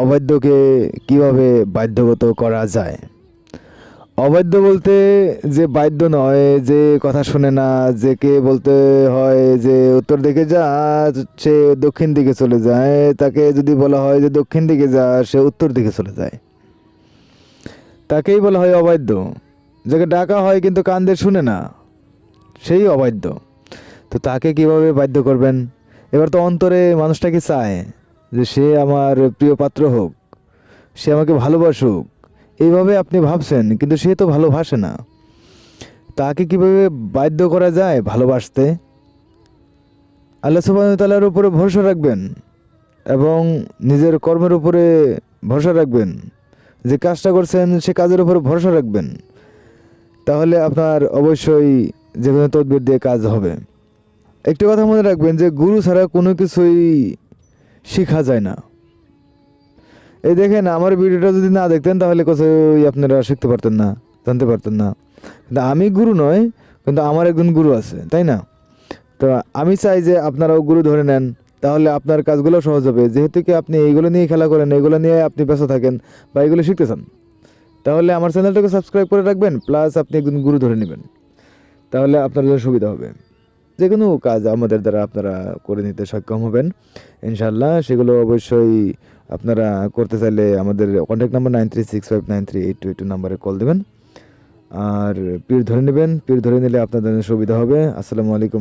অবাধ্যকে কীভাবে বাধ্যগত করা যায়? অবাধ্য বলতে যে বাধ্য নয়, যে কথা শুনে না, যে কে বলতে হয় যে উত্তর দিকে যা, সে দক্ষিণ দিকে চলে যায়, তাকে যদি বলা হয় যে দক্ষিণ দিকে যা, সে উত্তর দিকে চলে যায়। তাকেই বলা হয় অবাধ্য যাকে ডাকা হয় কিন্তু কান দিয়ে শুনে না, সেই অবাধ্য তো তাকে কীভাবে বাধ্য করবেন? এবার তো অন্তরে মানুষটা কি চায়? যে সে আমার প্রিয় পাত্র হোক, সে আমাকে ভালোবাসুক, এইভাবে আপনি ভাবছেন, কিন্তু সে তো ভালোবাসে না। তাকে কীভাবে বাধ্য করা যায় ভালোবাসতে? আল্লাহ সুবাহতালার উপরে ভরসা রাখবেন এবং নিজের কর্মের উপরে ভরসা রাখবেন। যে কাজটা করছেন, সে কাজের উপরে ভরসা রাখবেন। তাহলে আপনার অবশ্যই যে কোনো তদবির দিয়ে কাজ হবে। একটি কথা মনে রাখবেন যে, গুরু ছাড়া কোনো কিছুই শেখা যায় না। এই দেখেন, আমার ভিডিওটা যদি না দেখতেন, তাহলে কোথায় আপনারা শিখতে পারতেন না, জানতে পারতেন না। কিন্তু আমি গুরু নয় কিন্তু আমার একজন গুরু আছে, তাই না? তো আমি চাই যে আপনারাও গুরু ধরে নেন, তাহলে আপনার কাজগুলো সহজ হবে। যেহেতু কি আপনি এইগুলো নিয়ে খেলা করেন, এইগুলো নিয়ে আপনি ব্যস্ত থাকেন বা এইগুলো শিখতে চান, তাহলে আমার চ্যানেলটাকে সাবস্ক্রাইব করে রাখবেন, প্লাস আপনি একজন গুরু ধরে নেবেন, তাহলে আপনার জন্য সুবিধা হবে। যে কোনো কাজ আমাদের দ্বারা আপনারা করে নিতে সক্ষম হবেন। ইনশাল্লাহ সেগুলো অবশ্যই আপনারা করতে চাইলে আমাদের contact number nine three six five nine three eight two eight two নাম্বারে কল দেবেন। আর পীর ধরে নেবেন পীর ধরে নিলে আপনাদের সুবিধা হবে। আসসালামু আলাইকুম।